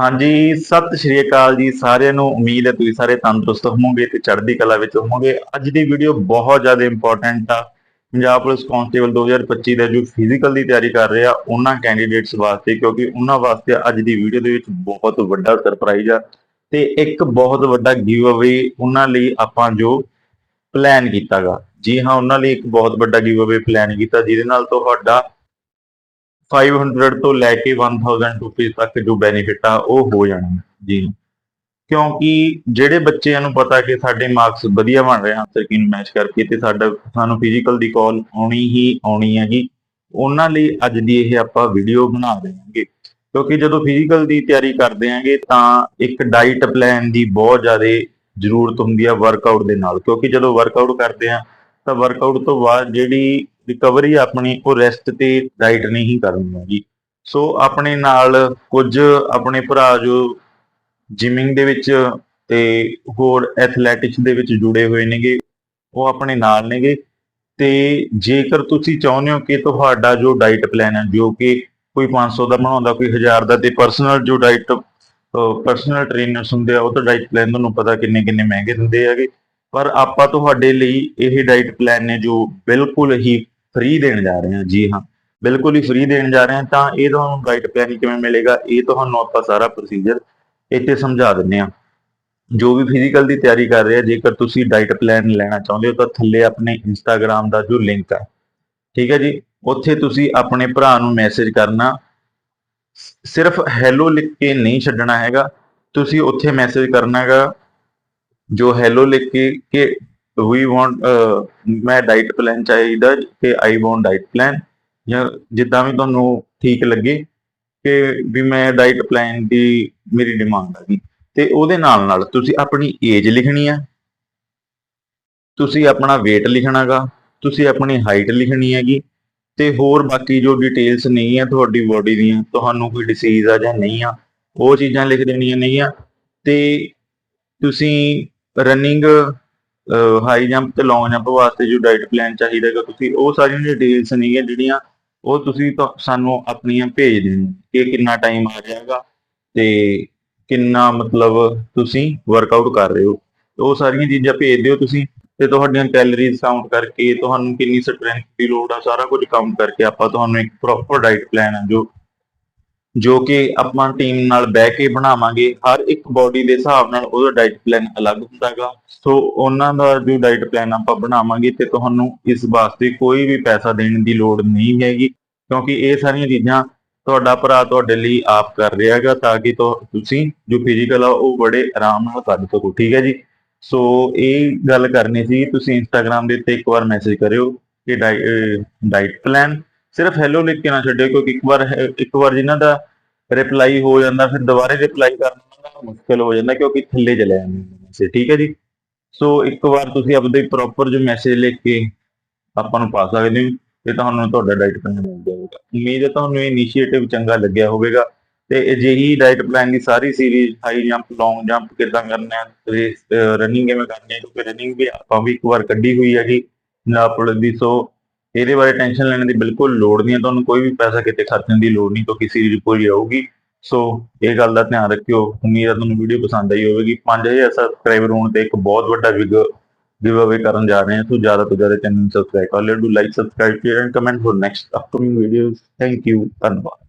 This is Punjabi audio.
ਹਾਂਜੀ, ਸਤਿ ਸ਼੍ਰੀ ਅਕਾਲ ਜੀ, ਸਾਰਿਆਂ ਨੂੰ ਉਮੀਦ ਹੈ ਤੁਸੀਂ ਸਾਰੇ ਤੰਦਰੁਸਤ ਹੋਵੋਗੇ ਤੇ ਚੜ੍ਹਦੀ ਕਲਾ ਵਿੱਚ ਹੋਵੋਗੇ। ਅੱਜ ਦੀ ਵੀਡੀਓ ਬਹੁਤ ਜ਼ਿਆਦਾ ਇੰਪੋਰਟੈਂਟ ਆ। ਪੰਜਾਬ ਪੁਲਿਸ ਕਾਂਸਟੇਬਲ 2025 ਦਾ ਜੋ ਫਿਜ਼ੀਕਲ ਦੀ ਤਿਆਰੀ ਕਰ ਰਹੇ ਆ ਉਹਨਾਂ ਕੈਂਡੀਡੇਟਸ ਵਾਸਤੇ, ਕਿਉਂਕਿ ਉਹਨਾਂ ਵਾਸਤੇ ਅੱਜ ਦੀ ਵੀਡੀਓ ਦੇ ਵਿੱਚ ਬਹੁਤ ਵੱਡਾ ਸਰਪ੍ਰਾਈਜ਼ ਆ ਤੇ ਇੱਕ ਬਹੁਤ ਵੱਡਾ ਗਿਵ ਅਵੇ ਉਹਨਾਂ ਲਈ ਆਪਾਂ ਜੋ ਪਲਾਨ ਕੀਤਾਗਾ ਜੀ ਹਾਂ, ਉਹਨਾਂ ਲਈ ਇੱਕ ਬਹੁਤ ਵੱਡਾ ਗਿਵ ਅਵੇ ਪਲਾਨ ਕੀਤਾ, ਜਿਹਦੇ ਨਾਲ ਤੁਹਾਡਾ 500 ਤੋਂ ਲੈ ਕੇ 1000 ਰੁਪਏ ਤੱਕ ਜੋ ਬੈਨੀਫਿਟ ਆ, ਉਹ ਹੋ ਜਾਣਾ ਜੀ। ਕਿਉਂਕਿ ਜਿਹੜੇ ਬੱਚਿਆਂ ਨੂੰ ਪਤਾ ਕਿ ਸਾਡੇ ਮਾਰਕਸ ਵਧੀਆ ਬਣ ਰਹੇ ਹਨ ਸਰਕੀਨ ਮੈਚ ਕਰਕੇ ਤੇ ਸਾਡਾ, ਸਾਨੂੰ ਫਿਜ਼ੀਕਲ ਦੀ ਕਾਲ ਆਉਣੀ ਹੀ ਆਉਣੀ ਹੈਗੀ ਉਹਨਾਂ ਲਈ ਅੱਜ ਦੀ ਇਹ ਆਪਾਂ ਵੀਡੀਓ ਬਣਾ ਰਹੇ ਹਾਂਗੇ ਕਿਉਂਕਿ ਜਦੋਂ ਫਿਜ਼ੀਕਲ ਦੀ ਤਿਆਰੀ ਕਰਦੇ ਆਂਗੇ, ਤਾਂ ਇੱਕ ਡਾਈਟ ਪਲਾਨ ਦੀ ਬਹੁਤ ਜ਼ਿਆਦਾ ਜ਼ਰੂਰਤ ਹੁੰਦੀ ਆ ਵਰਕਆਊਟ ਦੇ ਨਾਲ। ਕਿਉਂਕਿ ਜਦੋਂ ਵਰਕਆਊਟ ਕਰਦੇ ਆ, ਤਾਂ ਵਰਕਆਊਟ ਤੋਂ ਬਾਅਦ ਜਿਹੜੀ ਰਿਕਵਰੀ ਆਪਣੀ ਉਹ ਰੈਸਟ ਤੇ ਡਾਈਟ ਨਹੀਂ ਹੀ ਕਰਨੀ ਹੈਗੀ ਸੋ ਆਪਣੇ ਨਾਲ ਕੁਝ ਆਪਣੇ ਭਰਾ ਜੋ ਜਿਮਿੰਗ ਦੇ ਵਿੱਚ ਤੇ ਹੋਰ ਐਥਲੈਟਿਕਸ ਦੇ ਵਿੱਚ ਜੁੜੇ ਹੋਏ ਨੇਗੇ, ਉਹ ਆਪਣੇ ਨਾਲ ਨੇਗੇ। ਤੇ ਜੇਕਰ ਤੁਸੀਂ ਚਾਹੁੰਦੇ ਹੋ ਕਿ ਤੁਹਾਡਾ ਜੋ ਡਾਈਟ ਪਲਾਨ ਹੈ, ਜੋ ਕਿ ਕੋਈ 500 ਦਾ ਬਣਾਉਂਦਾ, ਕੋਈ 1000 ਦਾ, ਤੇ ਪਰਸਨਲ ਜੋ ਡਾਈਟ ਪਰਸਨਲ ਟ੍ਰੇਨਰਸ ਹੁੰਦੇ ਆ, ਉਹ ਤਾਂ ਡਾਈਟ ਪਲਾਨ ਤੁਹਾਨੂੰ ਪਤਾ ਕਿੰਨੇ ਕਿੰਨੇ ਮਹਿੰਗੇ ਦਿੰਦੇ ਹੈਗੇ। ਪਰ ਆਪਾਂ ਤੁਹਾਡੇ ਲਈ ਇਹ ਡਾਈਟ ਪਲਾਨ ਨੇ ਜੋ ਬਿਲਕੁਲ ਹੀ ਫ੍ਰੀ ਦੇਣ ਜਾ ਰਹੇ ਹਾਂ। ਜੀ ਹਾਂ, ਬਿਲਕੁਲ ਹੀ ਫ੍ਰੀ ਦੇਣ ਜਾ ਰਹੇ ਹਾਂ। ਤਾਂ ਇਹ ਤੁਹਾਨੂੰ ਡਾਈਟ ਪਲਾਨ ਕਿਵੇਂ ਮਿਲੇਗਾ, ਇਹ ਤੁਹਾਨੂੰ ਆਪਾਂ ਸਾਰਾ ਪ੍ਰੋਸੀਜਰ ਇੱਥੇ ਸਮਝਾ ਦਿੰਨੇ ਆ ਜੋ ਵੀ ਫਿਜ਼ੀਕਲ ਦੀ ਤਿਆਰੀ ਕਰ ਰਹੇ ਜੇਕਰ ਤੁਸੀਂ ਡਾਈਟ ਪਲਾਨ ਲੈਣਾ ਚਾਹੁੰਦੇ ਹੋ, ਤਾਂ ਥੱਲੇ ਆਪਣੇ ਇੰਸਟਾਗ੍ਰam ਦਾ ਜੋ ਲਿੰਕ ਹੈ ਠੀਕ ਹੈ ਜੀ, ਉੱਥੇ ਤੁਸੀਂ ਆਪਣੇ ਭਰਾ ਨੂੰ ਮੈਸੇਜ ਕਰਨਾ। ਸਿਰਫ ਹੈਲੋ ਲਿਖ ਕੇ ਨਹੀਂ ਛੱਡਣਾ ਹੈਗਾ। ਤੁਸੀਂ ਉੱਥੇ ਮੈਸੇਜ ਕਰਨਾ ਹੈਗਾ, ਜੋ ਹੈਲੋ ਲਿਖ ਕੇ ਕਿ ਵੀ ਵਾਂਟ ਮੈਂ ਡਾਈਟ ਪਲਾਨ ਚਾਹੀਦਾ ਕਿ ਆਈ ਵਾਂਟ ਡਾਈਟ ਪਲਾਨ ਜਾਂ ਜਿੱਦਾਂ ਵੀ ਤੁਹਾਨੂੰ ਠੀਕ ਲੱਗੇ ਕਿ ਵੀ ਮੈਂ ਡਾਈਟ ਪਲਾਨ ਦੀ ਮੇਰੀ ਡਿਮਾਂਡ ਹੈਗੀ ਤੇ ਉਹਦੇ ਨਾਲ ਨਾਲ ਤੁਸੀਂ ਆਪਣੀ ਏਜ ਲਿਖਣੀ ਹੈ ਤੁਸੀਂ ਆਪਣਾ weight ਲਿਖਣਾਗਾ ਤੁਸੀਂ ਆਪਣੀ ਹਾਈਟ ਲਿਖਣੀ ਹੈਗੀ, ਤੇ ਹੋਰ ਬਾਕੀ ਜੋ ਡਿਟੇਲਸ ਨਹੀਂ ਆ ਤੁਹਾਡੀ ਬੋਡੀ ਦੀਆਂ, ਤੁਹਾਨੂੰ ਕੋਈ ਡਿਸੀਜ਼ ਆ ਜਾਂ ਨਹੀਂ ਆ, ਉਹ ਚੀਜ਼ਾਂ ਲਿਖ ਦੇਣੀਆਂ ਨਹੀਂ ਆ ਤੇ ਤੁਸੀਂ ਰਨਿੰਗ ਹਾਈ ਜੰਪ ਤੇ ਲੌਂਗ ਜੰਪ ਵਾਸਤੇ ਜੋ ਡਾਈਟ ਪਲਾਨ ਚਾਹੀਦਾ ਹੈਗਾ ਤੁਸੀਂ, ਉਹ ਸਾਰੀਆਂ ਡਿਟੇਲਸ ਨਹੀਂ ਹੈ ਜਿਹੜੀਆਂ ਉਹ ਤੁਸੀਂ ਸਾਨੂੰ ਆਪਣੀਆਂ ਭੇਜ ਦੇਣੀ ਕਿ ਕਿੰਨਾ ਟਾਈਮ ਆ ਜਾਏਗਾ ਤੇ ਕਿੰਨਾ ਮਤਲਬ ਤੁਸੀਂ ਵਰਕਆਊਟ ਕਰ ਰਹੇ ਹੋ। ਉਹ ਸਾਰੀਆਂ ਚੀਜ਼ਾਂ ਭੇਜ ਦਿਓ ਤੁਸੀਂ ਤੇ ਤੁਹਾਡੀਆਂ ਕੈਲਰੀਜ਼ ਕਾਊਂਟ ਕਰਕੇ, ਤੁਹਾਨੂੰ ਕਿੰਨੀ ਸਟਰੈਂਥ ਦੀ ਲੋੜ ਆ, ਸਾਰਾ ਕੁਝ ਕਾਊਂਟ ਕਰਕੇ ਆਪਾਂ ਤੁਹਾਨੂੰ ਇੱਕ ਪ੍ਰੋਪਰ ਡਾਈਟ ਪਲਾਨ ਹੈ ਜੋ ਜੋ ਕਿ ਆਪਾਂ ਟੀਮ ਨਾਲ ਬਹਿ ਕੇ ਬਣਾਵਾਂਗੇ, ਹਰ ਇੱਕ ਬਾਡੀ ਦੇ ਹਿਸਾਬ ਨਾਲ ਉਹਦਾ ਡਾਈਟ ਪਲਾਨ ਅਲੱਗ ਹੁੰਦਾਗਾ। ਸੋ ਉਹਨਾਂ ਦਾ ਜੋ ਡਾਈਟ ਪਲਾਨ ਆਪਾਂ ਬਣਾਵਾਂਗੇ ਤੇ ਤੁਹਾਨੂੰ ਇਸ ਵਾਸਤੇ ਕੋਈ ਵੀ ਪੈਸਾ ਦੇਣ ਦੀ ਲੋੜ ਨਹੀਂ ਹੈਗੀ, ਕਿਉਂਕਿ ਇਹ ਸਾਰੀਆਂ ਚੀਜ਼ਾਂ ਤੁਹਾਡਾ ਭਰਾ ਤੁਹਾਡੇ ਲਈ ਆਪ ਕਰ ਰਿਹਾ ਹੈਗਾ ਤਾਂ ਕਿ ਤੁਸੀਂ ਜੋ ਫਿਜ਼ੀਕਲ ਆ, ਉਹ ਬੜੇ ਆਰਾਮ ਨਾਲ ਕਰ ਸਕੋ, ਠੀਕ ਹੈ ਜੀ? ਸੋ ਇਹ ਗੱਲ ਕਰਨੀ ਸੀ, ਤੁਸੀਂ ਇੰਸਟਾਗ੍ਰam ਦੇ ਉੱਤੇ ਇੱਕ ਵਾਰ ਮੈਸੇਜ ਕਰਿਓ ਕਿ ਡਾਈਟ ਪਲਾਨ ਸਿਰਫ ਹੈਲੋ ਲਿਖ ਕੇ ਨਾ ਛੱਡਿਓ, ਕਿਉਂਕਿ ਇੱਕ ਵਾਰ ਇੱਕ ਵਾਰ ਜਿਨ੍ਹਾਂ ਦਾ ਰਿਪਲਾਈ ਹੋ ਜਾਂਦਾ, ਫਿਰ ਦੁਬਾਰੇ ਰਿਪਲਾਈ ਕਰਨਾ ਮੁਸ਼ਕਲ ਹੋ ਜਾਂਦਾ, ਕਿਉਂਕਿ ਥੱਲੇ ਚਲੇ ਜਾਂਦੇ ਮੈਸੇਜ ਠੀਕ ਹੈ ਜੀ? ਸੋ ਇੱਕ ਵਾਰ ਤੁਸੀਂ ਆਪਦੇ ਪ੍ਰੋਪਰ ਜੋ ਮੈਸੇਜ ਲਿਖ ਕੇ ਆਪਾਂ ਨੂੰ ਪਾ ਸਕਦੇ ਹੋ, ਤੇ ਤੁਹਾਨੂੰ ਤੁਹਾਡਾ ਡਾਈਟ ਪਲਾਨ ਮਿਲ ਜਾਏਗਾ ਉਮੀਦ ਹੈ ਤੁਹਾਨੂੰ ਇਹ ਇਨੀਸ਼ੀਏਟਿਵ ਚੰਗਾ ਲੱਗਿਆ ਹੋਵੇਗਾ, ਤੇ ਅਜਿਹੀ ਡਾਈਟ ਪਲਾਨ ਦੀ ਸਾਰੀ series high jump long jump ਕਿੱਦਾਂ ਕਰਨਾ ਹੈ ਰਨਿੰਗ ਕਿਵੇਂ ਕਰਨੀ ਹੈ, ਕਿਉਂਕਿ ਰਨਿੰਗ ਵੀ ਆਪਾਂ ਵੀ ਇੱਕ ਵਾਰ ਕੱਢੀ ਹੋਈ ਹੈਗੀ ਪੰਜਾਬ ਪੁਲਿਸ ਦੀ ਸੋ ਇਹਦੇ ਬਾਰੇ ਟੈਨਸ਼ਨ ਲੈਣ ਦੀ ਬਿਲਕੁਲ ਲੋੜ ਨਹੀਂ ਹੈ। ਤੁਹਾਨੂੰ ਕੋਈ ਵੀ ਪੈਸਾ ਕਿਤੇ ਖਰਚਣ ਦੀ ਲੋੜ ਨਹੀਂ, ਕਿਉਂਕਿ ਸੀਰੀਜ਼ ਪੂਰੀ ਆਊਗੀ। ਸੋ ਇਹ ਗੱਲ ਦਾ ਧਿਆਨ ਰੱਖਿਓ। ਉਮੀਦ ਹੈ ਤੁਹਾਨੂੰ ਵੀਡੀਓ ਪਸੰਦ ਆਈ ਹੋਵੇਗੀ। 5000 ਸਬਸਕ੍ਰਾਈਬਰ ਹੋਣ ਤੇ ਇੱਕ ਬਹੁਤ ਵੱਡਾ ਵਿਗ ਗਿਵ ਅਵੇ ਕਰਨ ਜਾ ਰਹੇ ਹਾਂ। ਸੋ, ਜ਼ਿਆਦਾ ਤੋਂ ਜ਼ਿਆਦਾ ਚੈਨਲ ਨੂੰ ਸਬਸਕ੍ਰਾਈਬ ਕਰ ਲਿਓ। Do like subscribe share and comment for next upcoming videos thank you ਧੰਨਵਾਦ।